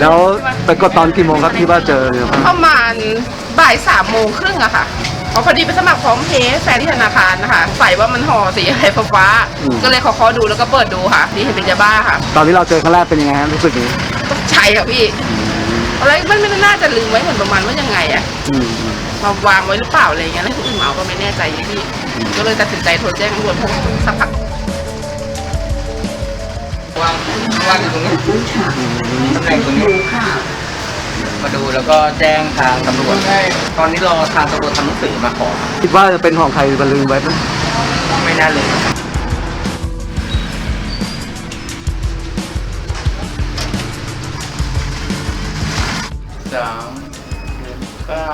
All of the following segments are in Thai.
แล้วไปกดตอนกี่โมงครับที่ว่าเจอเนี่ยประมาณบ่ายสามโมงครึ่งอะค่ะเพราะพอดีไปสมัครพร้อมเพย์แฟนที่ธนาคารนะคะ ใส่ว่ามันห่อสีอะไรฟ้าๆก็เลยขอขอดูแล้วก็เปิดดูค่ะนี่เห็นเป็นยาบ้าค่ะตอนที่เราเจอครั้งแรกเป็นยังไงฮะรู้สึกยังไงตกใจอะพี่อะไรมันไม่น่าจะลืมไว้เหมือนประมาณว่ายังไงอะอืมมาวางไว้หรือเปล่าอะไรอย่างเงี้ยแล้วคนอื่นมาเอาก็ไม่แน่ใจพี่ก็เลยตัดสินใจโทรแจ้งตำรวจสักพักวาง วางอยู่ตรงนี้ตำแหน่งตรงนี้มาดูแล้วก็แจ้งทางตำรวจตอนนี้รอทางตำรวจทำหนังสือมาขอคิดว่าจะเป็นของใครมันลืมไว้ไหมไม่น่าเลยสามเก้า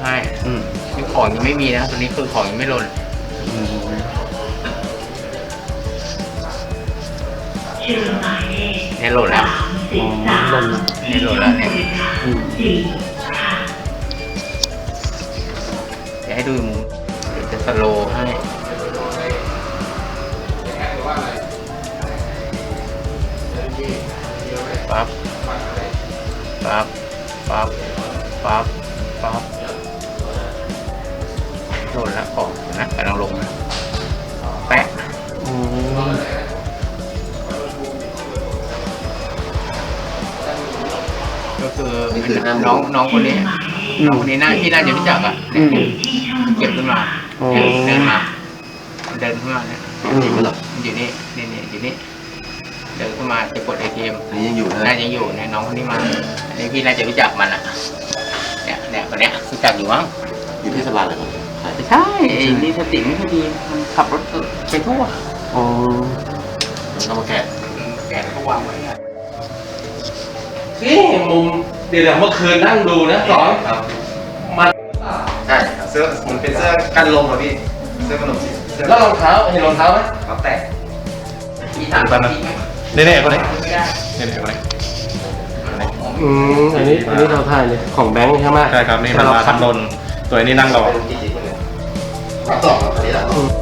ใช่อืมยัง ของยังไม่มีนะตัวนี้คือของยังไม่หล่นอืมเนี่ยหล่นแล้วอ๋อลงเนี่ยหล่นแล้วเนี่ยอืมเดี๋ยวให้ดูมุมเดี๋ยวจะสโลว์ให้ปั๊บปั๊บปั๊บปั๊บปั๊บ โหลดแล้วของนะกำลังลงนะแปะอืมก็คือน้องน้องคนนี้น้องคนนี้น่าที่น่าจะรู้จักอะอืม เก็บขึ้นมาอ๋อ เดินมาเดินขึ้นมาเนี่ยอืมมันอยู่นี่นี่นี่อยู่นี่เดินขึ้นมาจะกดไอเอ็มอันนี้ยังอยู่นะน่าจะอยู่เนี่ยน้องคนนี้มาอันนี้พี่น่าจะรู้จักมันอะ เนี่ยเนี่ยคนเนี้ยรู้จักอยู่มั้งอยู่เทศบาลเลยครับ ใช่ไม่ใช่ไอ้นี่สติไม่ค่อยดีมันขับรถไปทั่วอ๋อมันก็มาแกะแกเขาวางไว้อะนี่มุมเดี๋ยวเมื่อคืนนั่งดูนะสอนครับมันใช่ครับเสื้อมันเป็นเสื้อกันลมครับพี่เสื้อขนมจีนเสื้อแล้วรองเท้าเห็นรองเท้าไหมครับแตะพี่ถามจริงไหมนี่นี่คนนี้ไม่ได้นี่นี่คนนี้อืมอันนี้อันนี้เราถ่ายเลยของแบงค์ใช่ไหมใช่ครับนี่มันมาทำนนตัวนี้นั่งรอ เป็นจริ